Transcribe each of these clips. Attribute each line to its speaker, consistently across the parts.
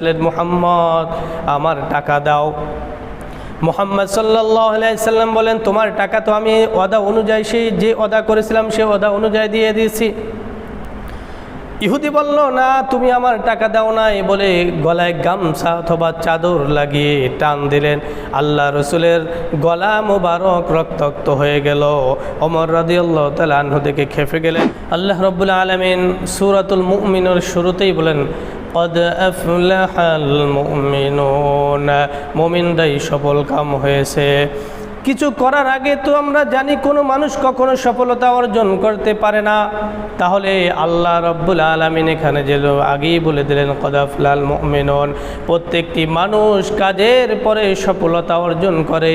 Speaker 1: মুহাম্মদ, আমার টাকা দাও। মোহাম্মদ সাল্লাম বলেন, তোমার টাকা তো আমি অদা অনুযায়ী সেই যে অদা করেছিলাম, সে অদা অনুযায়ী দিয়ে দিয়েছি। ইহুদি বলল, না, তুমি আমার টাকা দাও নাই। বলে গলায় গামছা অথবা চাদর লাগিয়ে টান দিলেন। আল্লাহ রসুলের গলা মোবারক রক্তাক্ত হয়ে গেল। অমর রাদিয়াল্লাহ তালা আনহু থেকে খেপে গেলেন। আল্লাহ রব্বুল্লা আলমিন সুরাতুল মুমিনের শুরুতেই বলেন قد أفلح المؤمنون. مؤمن دايش بول كام هيسه কিছু করার আগে তো আমরা জানি কোনো মানুষ কখনো সফলতা অর্জন করতে পারে না। তাহলে আল্লাহ রব্বুল আলমিন এখানে যে আগেই বলে দিলেন কদাফলাল মমিনন প্রত্যেকটি মানুষ কাজের পরে সফলতা অর্জন করে।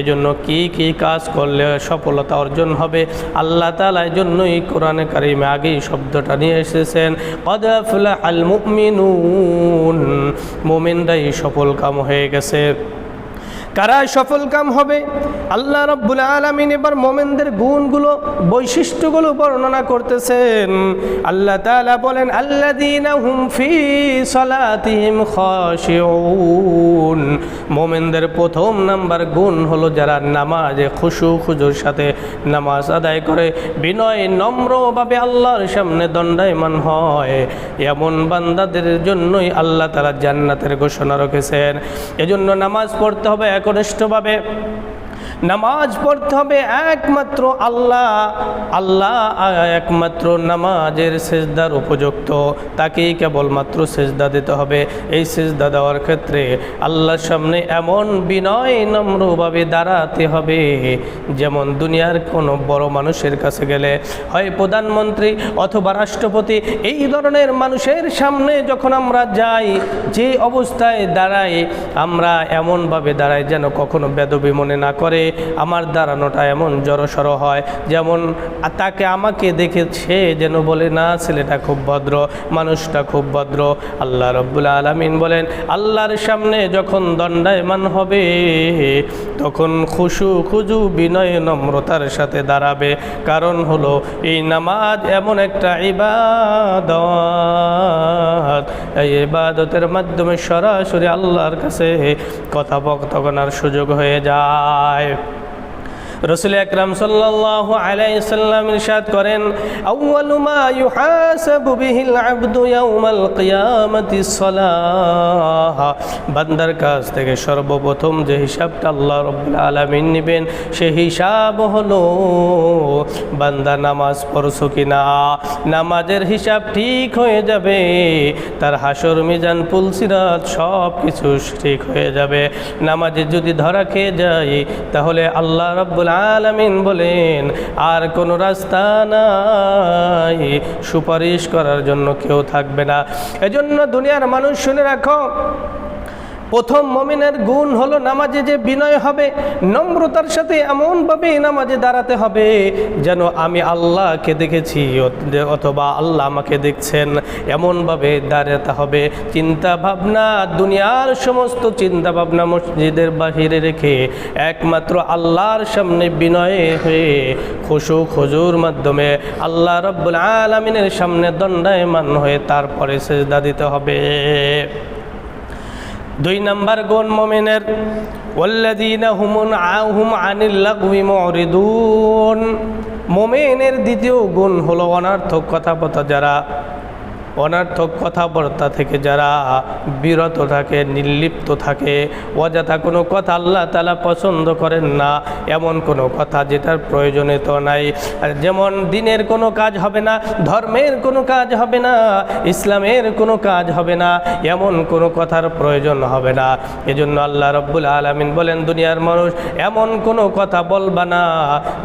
Speaker 1: এজন্য কি কি কাজ করলে সফলতা অর্জন হবে? আল্লাহ তালা জন্যই কোরআনে কারিমে আগেই শব্দটা নিয়ে এসেছেন কদাফলা আল মুমিনুন মোমিনরাই সফল কাম হয়ে গেছে। কারা সফল কাম হবে। আল্লাহ রব্বুল আলমিন এবার মোমেনদের গুণগুলো, বৈশিষ্ট্যগুলো বর্ণনা করতেছেন। আল্লাহ তাআলা বলেন, আল্লাযীনা হুম ফি সালাতিহিম মোমেনদের প্রথম নাম্বার গুণ হলো যারা নামাজে খুশু, খুজুর সাথে নামাজ আদায় করে। বিনয় নম্রভাবে আল্লাহর সামনে দণ্ডায়মান হয়। এমন বান্দাদের জন্যই আল্লাহ তারা জান্নাতের ঘোষণা রেখেছেন। এজন্য নামাজ পড়তে হবে একনিষ্ঠভাবে নামাজ পড়তে হবে একমাত্র আল্লাহ। আল্লাহ একমাত্র নামাজের সেজদার উপযুক্ত। তাকেই কেবলমাত্র সেজদা দিতে হবে। এই সেজদা দেওয়ার ক্ষেত্রে আল্লাহর সামনে এমন বিনয় নম্রভাবে দাঁড়াতে হবে, যেমন দুনিয়ার কোনো বড় মানুষের কাছে গেলে। হয় প্রধানমন্ত্রী অথবা রাষ্ট্রপতি, এই ধরনের মানুষের সামনে যখন আমরা যাই, যে অবস্থায় দাঁড়াই, আমরা এমনভাবে দাঁড়াই যেন কখনো বেদবি মনে না করে। আমার দাঁড়ানোটা এমন জড়সড় হয়, যেমন তাকে আমাকে দেখে সে যেন বলে, না, ছেলেটা খুব ভদ্র, মানুষটা খুব ভদ্র। আল্লাহ রব্বুল আলমিন বলেন, আল্লাহর সামনে যখন দণ্ডায়মান হবে, তখন খুশু খুজু বিনয় নম্রতার সাথে দাঁড়াবে। কারণ হলো, এই নামাজ এমন একটা ইবাদত। এই ইবাদতের মাধ্যমে সরাসরি আল্লাহর কাছে কথা কথোপকথনার সুযোগ হয়ে যায়। I রসুল আকরাম সাল্লাল্লাহু আলাইহি সাল্লাম ইরশাদ করেন, আউয়ালু মা ইউহাসাবু বিহিল আবদু ইয়াউমাল কিয়ামাতি সালাহ। বান্দার কাছ থেকে সর্বপ্রথম যে হিসাবটা আল্লাহ রাব্বুল আলামিন নেবেন সেই হিসাব হলো, বান্দা নামাজ পড়ছো কিনা? নামাজের হিসাব ঠিক হয়ে যাবে, তার হাসর মিজান পুলসিরাত সব কিছু ঠিক হয়ে যাবে। নামাজে যদি ধরা খেয়ে যায়, তাহলে আল্লাহ রাব্বুল আলামিন বলেন, আর কোনো রাস্তা নাই। সুপারিশ করার জন্য কেউ থাকবে না। এজন্য দুনিয়ার মানুষ শুনে রাখো প্রথম মমিনের গুণ হলো নামাজে যে বিনয় হবে, নম্রতার সাথে এমনভাবে নামাজে দাঁড়াতে হবে যেন আমি আল্লাহকে দেখেছি অথবা আল্লাহ আমাকে দেখছেন। এমনভাবে দাঁড়াতে হবে। চিন্তা ভাবনা, দুনিয়ার সমস্ত চিন্তা ভাবনা মসজিদের বাহিরে রেখে একমাত্র আল্লাহর সামনে বিনয়ে হয়ে খুশু খুজুর মাধ্যমে আল্লাহ রব্বুল আলমিনের সামনে দণ্ডায়মান হয়ে তারপরে সেজদা দিতে হবে। দুই নম্বর গুণ মোমেনের মোমেনের দ্বিতীয় গুণ হলো অনার্থক কথাপথা যারা অনার্থক কথাবার্তা থেকে যারা বিরত থাকে, নির্লিপ্ত থাকে, অযথা কোনো কথা আল্লাহ তালা পছন্দ করেন না, এমন কোনো কথা যেটার প্রয়োজনীয়তা নাই। আর যেমন দিনের কোনো কাজ হবে না, ধর্মের কোনো কাজ হবে না, ইসলামের কোনো কাজ হবে না, এমন কোনো কথার প্রয়োজন হবে না। এজন্য আল্লাহ রব্বুল আলমিন বলেন, দুনিয়ার মানুষ এমন কোনো কথা বলবা না,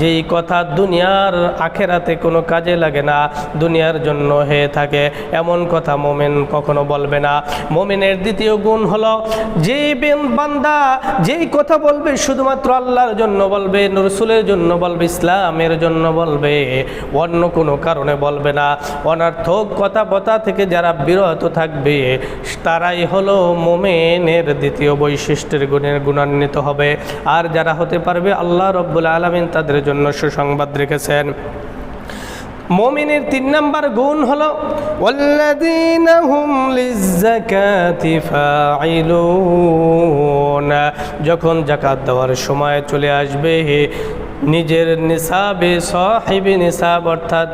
Speaker 1: যেই কথা দুনিয়ার আখেরাতে কোনো কাজে লাগে না, দুনিয়ার জন্য হয়ে থাকে। এমন কথা মোমেন কখনো বলবে না। মোমেনের দ্বিতীয় গুণ হলো, যে বেন- বান্দা যেই কথা বলবে শুধুমাত্র আল্লাহর জন্য বলবে, রসুলের জন্য বলবে, ইসলামের জন্য বলবে, অন্য কোনো কারণে বলবে না। অনার্থক কথা বতা থেকে যারা বিরত থাকবে, তারাই হলো মোমেনের দ্বিতীয় বৈশিষ্ট্যের গুণের গুণান্বিত হবে। আর যারা হতে পারবে, আল্লাহ রব্বুল আলমিন তাদের জন্য সুসংবাদ রেখেছেন। মোমিনের তিন নম্বর গুণ হল যখন জাকাত দেওয়ার সময় চলে আসবে, নিজের নিসাবে সাহেব নিসাব অর্থাৎ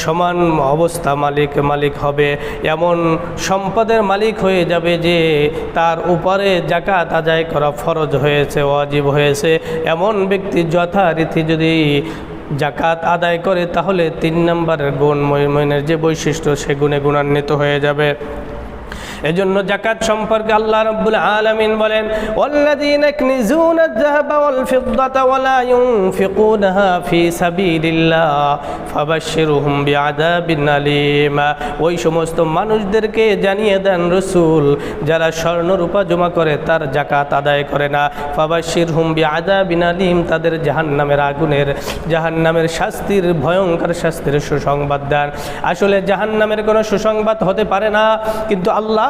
Speaker 1: সমান অবস্থা মালিক মালিক হবে। এমন সম্পদের মালিক হয়ে যাবে যে তার উপরে জাকাত আদায় করা ফরজ হয়েছে অজীব হয়েছে। এমন ব্যক্তি যথারীতি যদি জাকাত আদায় করে তাহলে তিন নম্বরের গুণ মহিমের যে বৈশিষ্ট্য সে গুণে গুণান্বিত হয়ে যাবে। এজন্য জাকাত সম্পর্কে আল্লাহ রাব্বুল আলামিন বলেন ইয়াকনিজুনা আয-যাহাবা ওয়াল ফিদ্দাতা ওয়া লা ইউনফিকুনাহা ফি সাবিলিল্লাহ ফাবাশশিরহুম বিআযাবিন আলীম. ওই সমস্ত মানুষদেরকে জানিয়ে দেন রাসূল, যারা স্বর্ণ রূপা জমা করে তার জাকাত আদায় করে না। ফাবাশশিরহুম বিআযাবিন আলীম, তাদের জাহান্নামের আগুনের, জাহান্নামের শাস্তির, ভয়ঙ্কর শাস্তির সুসংবাদ দেন। আসলে জাহান্নামের কোনো সুসংবাদ হতে পারে না, কিন্তু আল্লাহ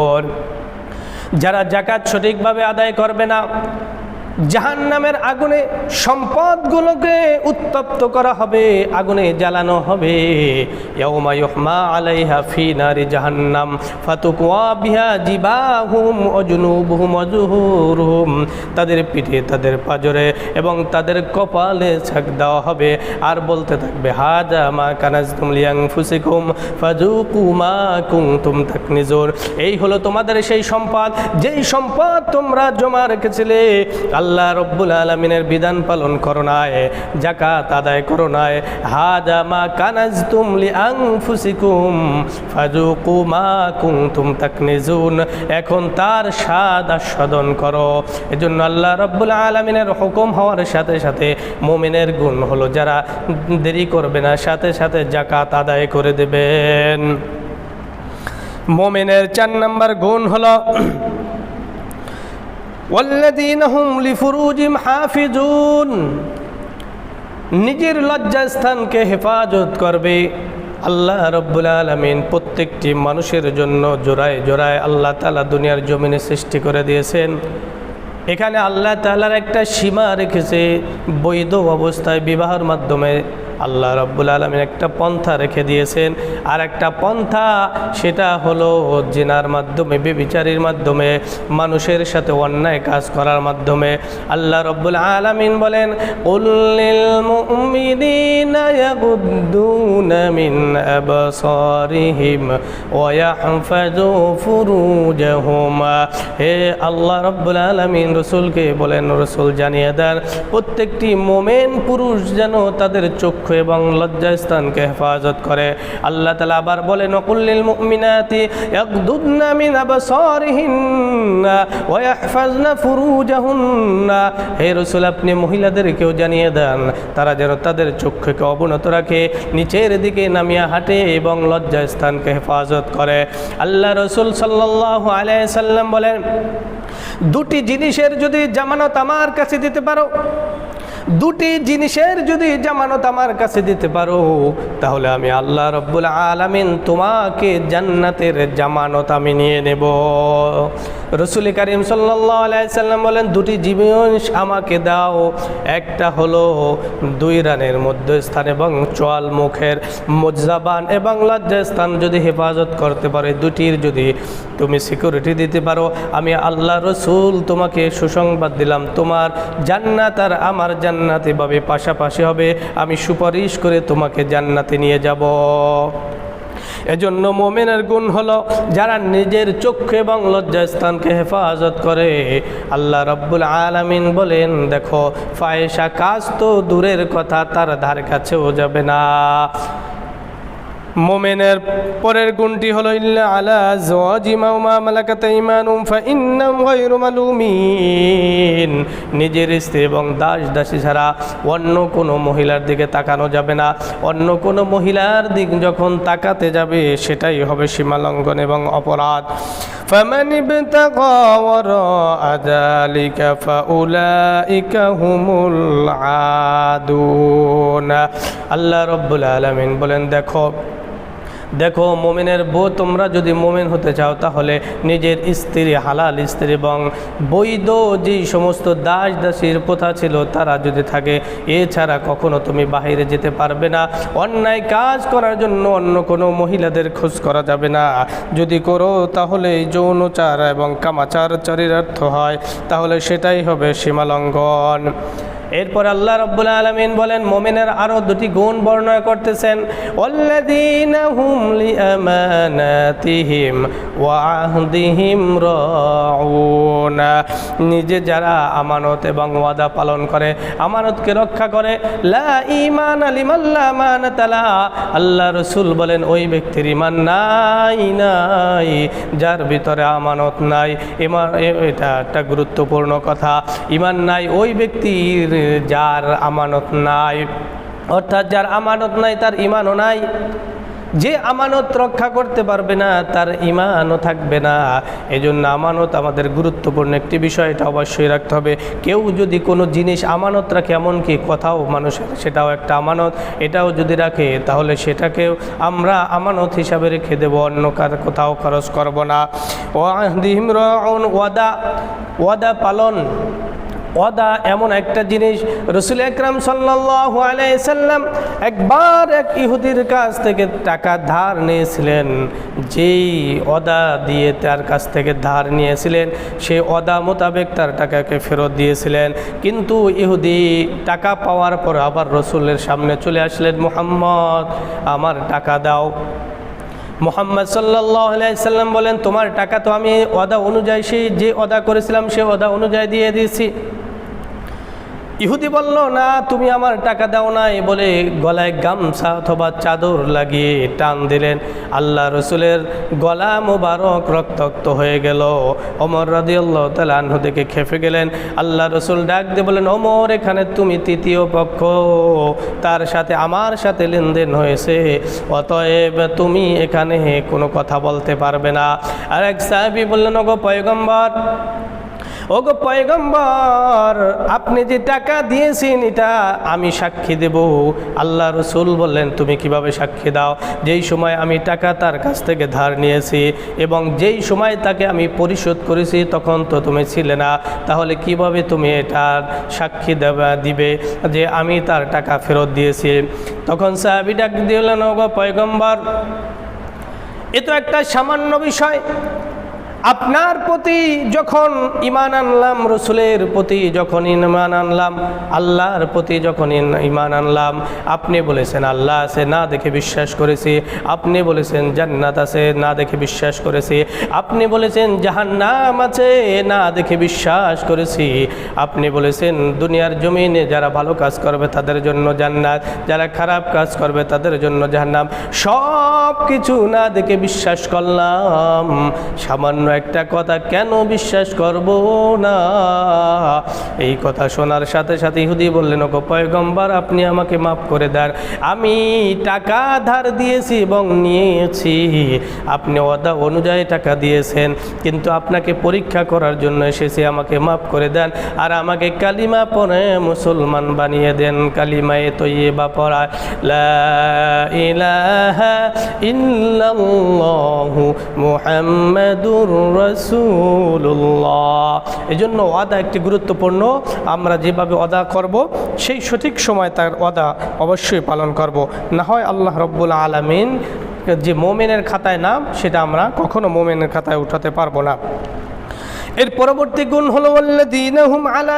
Speaker 1: যারা জাকাত সঠিকভাবে আদায় করবে না জাহান্নামের আগুনে সম্পদগুলোকে উত্তপ্ত করা হবে, আগুনে জ্বালানো হবে। জাহান্নাম বিহা তাদের পিঠে তাদের পাজরে এবং তাদের কপালে ছাক দেওয়া হবে। আর বলতে থাকবে, হাজা মা কানাজতুম লিয়ানফুসিকুম ফাজুকু মা এই হলো তোমাদের সেই সম্পদ। যেই সম্পদ তোমরা জমা রেখেছিলে আল্লাহ রব্বুল আলমিনের বিধান পালন করো নাই জাকাত আদায় করো নাই। হাজা মা কানাজ তুমলি আং ফুসিকুম ফাজুকু মা কুমতুম তাকনিজুন। এখন তার স্বাদ আস্বাদন করো। এজন্য আল্লাহ রব্বুল আলমিনের হুকুম হওয়ার সাথে সাথে মোমিনের গুণ হলো যারা দেরি করবে না, সাথে সাথে জাকাত আদায় করে দেবেন। মোমিনের চার নম্বর গুণ হলো ওয়াল্লাদিন হুম লিফুরুজিম হাফিজুন। নিজের লজ্জাস্থানকে হেফাজত করবে। আল্লাহ রব্বুল আলমিন প্রত্যেকটি মানুষের জন্য জোড়ায় জোড়ায় আল্লাহ তালা দুনিয়ার জমিনে সৃষ্টি করে দিয়েছেন। এখানে আল্লাহ তালার একটা সীমা রেখেছে বৈধ অবস্থায় বিবাহের মাধ্যমে। আল্লাহ রব্বুল আলমিন একটা পন্থা রেখে দিয়েছেন। আর একটা পন্থা, সেটা হলো জেনার মাধ্যমে বেবিচারির মাধ্যমে, মানুষের সাথে অন্যায় কাজ করার মাধ্যমে। আল্লাহ রব্বুল আলমিন বলেন হে আল্লাহ রব্বুল আলমিন, রসুলকে বলেন, রসুল জানিয়ে দেন, প্রত্যেকটি মোমেন পুরুষ যেন তাদের চক্ষু এবং লজ্জাস্থানকে হেফাজত করে। আল্লাহ তালা আবার বলেন অকুল্লিল মুমিনাতি ইয়াগদুদনা মিন আবসারিহিন্না ওয়া ইয়াহফাজনা ফুরুজাহুন্না। হে রসুল, আপনি মহিলাদেরকেও জানিয়ে দেন, তারা যেন তাদের চক্ষুকে অবনত রাখে, নিচের দিকে নামিয়া হাঁটে এবং লজ্জাস্থানকে হেফাজত করে। আল্লাহ রসুল সাল্লাল্লাহু আলাইহি সাল্লাম বলেন, দুটি জিনিসের যদি জামানত আমার কাছে দিতে পারো দুটি জিনিসের যদি জামানত আমার কাছে দিতে পারো, তাহলে আমি আল্লাহ রব্বুল আলামিন তোমাকে জান্নাতের জামানত আমি নিয়ে নেব। রসুল করিম সাল্লাম বলেন, দুটি জীবন আমাকে দাও। একটা হলো দুই রানের মধ্যস্থান এবং চোয়াল মুখের মজ্জাবান এবং লজ্জাস্থান যদি হেফাজত করতে পারে দুটির যদি তুমি সিকিউরিটি দিতে পারো, আমি আল্লাহ রসুল তোমাকে সুসংবাদ দিলাম। তোমার জান্নাত আর আমার জান্নাত এভাবে পাশাপাশি হবে। আমি সুপারিশ করে তোমাকে জান্নাতে নিয়ে যাব। এজন্য মোমেনের গুণ হলো যারা নিজের চক্ষু এবং লজ্জাস্থানকে হেফাজত করে। আল্লাহ রব্বুল আলামিন বলেন, দেখো, ফায়েশা কাজ তো দূরের কথা, তার ধার কাছেও যাবে না। মোমেনের পরের গুণটি হলো ইল্লা আলা জওয়াজিমা মা মালাকাত ঈমানুম ফাইন্নাহুম গায়রু মালুমিন নিজের স্ত্রী এবং দাস দাসী ছাড়া অন্য কোনো মহিলার দিকে তাকানো যাবে না অন্য কোনো মহিলার দিক যখন তাকাতে যাবে সেটাই হবে সীমালঙ্ঘন এবং অপরাধ فمن ابتغى وراء ذلك فأولئك هم العادون আল্লাহ রব্বুল আলমিন বলেন দেখো দেখো, মোমেনের বউ, তোমরা যদি মোমেন হতে চাও, তাহলে নিজের স্ত্রী, হালাল স্ত্রী এবং বৈধ যেই সমস্ত দাস দাসীর প্রথা ছিল, তারা যদি থাকে, এছাড়া কখনো তুমি বাহিরে যেতে পারবে না। অন্যায় কাজ করার জন্য অন্য কোনো মহিলাদের খোঁজ করা যাবে না। যদি করো, তাহলে যৌনচার এবং কামাচার চরিরার্থ হয়, তাহলে সেটাই হবে সীমালঙ্ঘন। এরপর আল্লাহ রব্বুল আলমিন বলেন, মোমেনের আরও দুটি গুণ বর্ণনা করতেছেন। নিজে যারা আমানত এবং ওয়াদা পালন করে, আমানতকে রক্ষা করে, লা ঈমান লিমাল্লা আমানাতালা আল্লাহ রসুল বলেন, ওই ব্যক্তির ইমান নাই নাই, যার ভিতরে আমানত নাই। ইমান এটা একটা গুরুত্বপূর্ণ কথা। ইমান নাই, ওই ব্যক্তির যার আমানত নাই। অর্থাৎ যার আমানত নাই, তার ইমানও নাই। যে আমানত রক্ষা করতে পারবে না, তার ইমানও থাকবে না। এই জন্য আমানত আমাদের গুরুত্বপূর্ণ একটি বিষয়, এটা অবশ্যই রাখতে হবে। কেউ যদি কোনো জিনিস আমানত রাখে, এমনকি কথাও মানুষের, সেটাও একটা আমানত। এটাও যদি রাখে, তাহলে সেটাকেও আমরা আমানত হিসাবে রেখে দেবো, অন্য কার, কোথাও খরচ করব না। ওয়াদা ওয়াদা পালন। ওয়াদা এমন একটা জিনিস, রসুল একরাম সাল্লাহ আলাইসাল্লাম একবার এক ইহুদির কাছ থেকে টাকা ধার নিয়েছিলেন। যেই অদা দিয়ে তার কাছ থেকে ধার নিয়েছিলেন সেই অদা মোতাবেক তার টাকাকে ফেরত দিয়েছিলেন। কিন্তু ইহুদি টাকা পাওয়ার পর আবার রসুলের সামনে চলে আসলেন, মোহাম্মদ, আমার টাকা দাও। মোহাম্মদ সাল্লাম বলেন, তোমার টাকা তো আমি অদা অনুযায়ী সেই যে অদা করেছিলাম, সে অদা অনুযায়ী দিয়ে দিয়েছি। ইহুদি বলল, না, তুমি আমার টাকা দাও নাই বলে গলায় গামছা অথবা চাদর লাগিয়ে টান দিলেন। আল্লাহ রসুলের গলা মোবারক রক্তাক্ত হয়ে গেল। অমর রাদিয়াল্লাহ তালা আনহু দেখে খেপে গেলেন। আল্লাহ রসুল ডাক দিয়ে বলেন অমর এখানে তুমি তৃতীয় পক্ষ। তার সাথে আমার সাথে লেনদেন হয়েছে। অতএব তুমি এখানে কোনো কথা বলতে পারবে না। আর এক সাহেবী বললেন, ওগো পয়গম্বর ওগো পয়গম্বর, আপনি যে টাকা দিয়েছেন এটা আমি সাক্ষী দেব। আল্লাহ রসুল বললেন, তুমি কীভাবে সাক্ষী দাও? যেই সময় আমি টাকা তার কাছ থেকে ধার নিয়েছি এবং যেই সময় তাকে আমি পরিশোধ করেছি, তখন তো তুমি ছিলে না। তাহলে কীভাবে তুমি এটার সাক্ষী দেবা, দিবে যে আমি তার টাকা ফেরত দিয়েছি? তখন সাহাবি ডাক দিলেন, ওগো পয়গম্বর, এ তো একটা সামান্য বিষয়। আপনার প্রতি যখন ইমান আনলাম, রসুলের প্রতি যখন ইমান আনলাম, আল্লাহর প্রতি যখন ইমান আনলাম, আপনি বলেছেন, আল্লাহ আছে, না দেখে বিশ্বাস করেছি। আপনি বলেছেন, জান্নাত আছে, না দেখে বিশ্বাস করেছি। আপনি বলেছেন, জাহান্নাম আছে, না দেখে বিশ্বাস করেছি। আপনি বলেছেন, দুনিয়ার জমিনে যারা ভালো কাজ করবে, তাদের জন্য জান্নাত। যারা খারাপ কাজ করবে, তাদের জন্য জাহান্নাম। সব কিছু না দেখে বিশ্বাস করলাম। সামান্য একটা কথা কেন বিশ্বাস করব না? এই কথা শোনার সাথে সাথে ইহুদি বললেন, ওগো পয়গম্বর, আপনি আমাকে মাফ করে দেন। আমি টাকা ধার দিয়েছি এবং নিয়েছি। আপনি অদা অনুযায়ী টাকা দিয়েছেন, কিন্তু আপনাকে পরীক্ষা করার জন্য এসেছি, আমাকে মাফ করে দেন। আর আমাকে কালিমা পরে মুসলমান বানিয়ে দেন। কালিমায়ে পড়ায় লা ইলাহা ইল্লাল্লাহু মুহাম্মাদুর রাসূলুল্লাহ এজন্য ওয়াদা একটি গুরুত্বপূর্ণ। আমরা যেভাবে ওয়াদা করব, সেই সঠিক সময় তার ওয়াদা অবশ্যই পালন করব। না হয় আল্লাহ রব্বুল আলামিন যে মোমেনের খাতায় নাম, সেটা আমরা কখনো মোমেনের খাতায় উঠাতে পারব না। এর পরবর্তী গুণ হলো আলা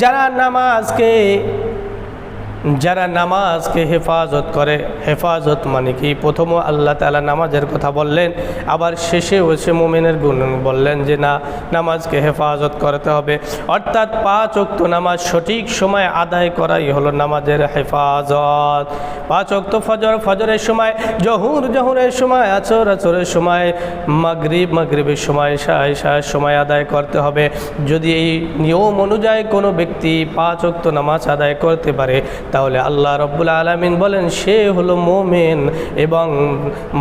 Speaker 1: যারা নামাজকে যারা নামাজকে হেফাজত করে, হেফাজত মানে কি? প্রথম আল্লাহ তালা নামাজের কথা বললেন, আবার শেষে হচ্ছে মোমেনের গুণ বললেন যে, না, নামাজকে হেফাজত করতে হবে। অর্থাৎ পাঁচ অক্ত নামাজ সঠিক সময় আদায় করাই হলো নামাজের হেফাজত। পাঁচ অক্ত ফজর, ফজরের সময়, জহুর, জহুরের সময় আচর আচরের সময়, মাগরিব, মাগরিবের সময় শাহ শাহের সময় আদায় করতে হবে। যদি এই নিয়ম অনুযায়ী কোনো ব্যক্তি পাঁচ অক্ত নামাজ আদায় করতে পারে তাহলে আল্লাহ রব্বুল আলমিন বলেন, সে হলো মোমেন এবং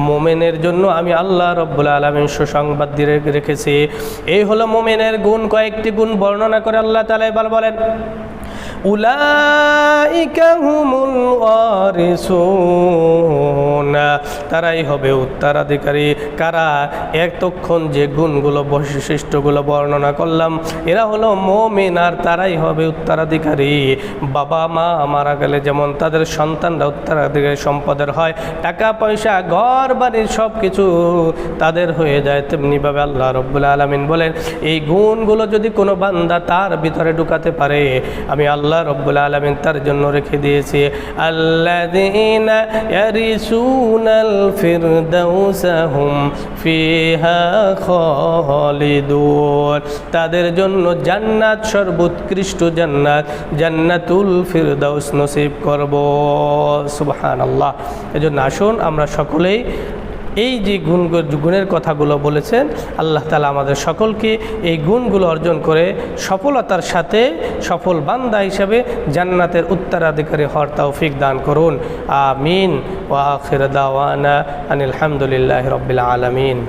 Speaker 1: মোমেনের জন্য আমি আল্লাহ রব্বুল আলমিন সুসংবাদ দিয়ে রেখেছি। এই হলো মোমেনের গুণ, কয়েকটি গুণ বর্ণনা করে আল্লাহ তালা এবার বলেন তারাই হবে উত্তরাধিকারী। কারা? এতক্ষণ যে গুণগুলো, বৈশিষ্ট্যগুলো বর্ণনা করলাম, এরা হলো মমিন আর তারাই হবে উত্তরাধিকারী। বাবা, মা মারা গেলে যেমন তাদের সন্তানরা উত্তরাধিকারী সম্পদের হয়, টাকা, পয়সা, ঘর বাড়ির সব কিছু তাদের হয়ে যায় তেমনিভাবে আল্লাহ রব্বুল আলমিন বলেন, এই গুণগুলো যদি কোনো বান্দা তার ভিতরে ঢুকাতে পারে, আমি আল্লাহ রব্বুল আলমিন তার জন্য রেখে দিয়েছে খালিদুন। তাদের জন্য জান্নাত, সর্বোৎকৃষ্ট জান্নাত, জান্নাতুল ফিরদাউস নসিব করব। সুবহানাল্লাহ। এজন্য আসুন আমরা সকলেই এই যে গুণ গুণের কথাগুলো বলেছেন, আল্লাহ তালা আমাদের সকলকে এই গুণগুলো অর্জন করে সফলতার সাথে সফল বান্দা হিসাবে জান্নাতের উত্তরাধিকারী হওয়ার তৌফিক দান করুন। আমিন। ওয়া আখির দাওয়ানা আনিল হামদুলিল্লাহ রবিল আলমিন।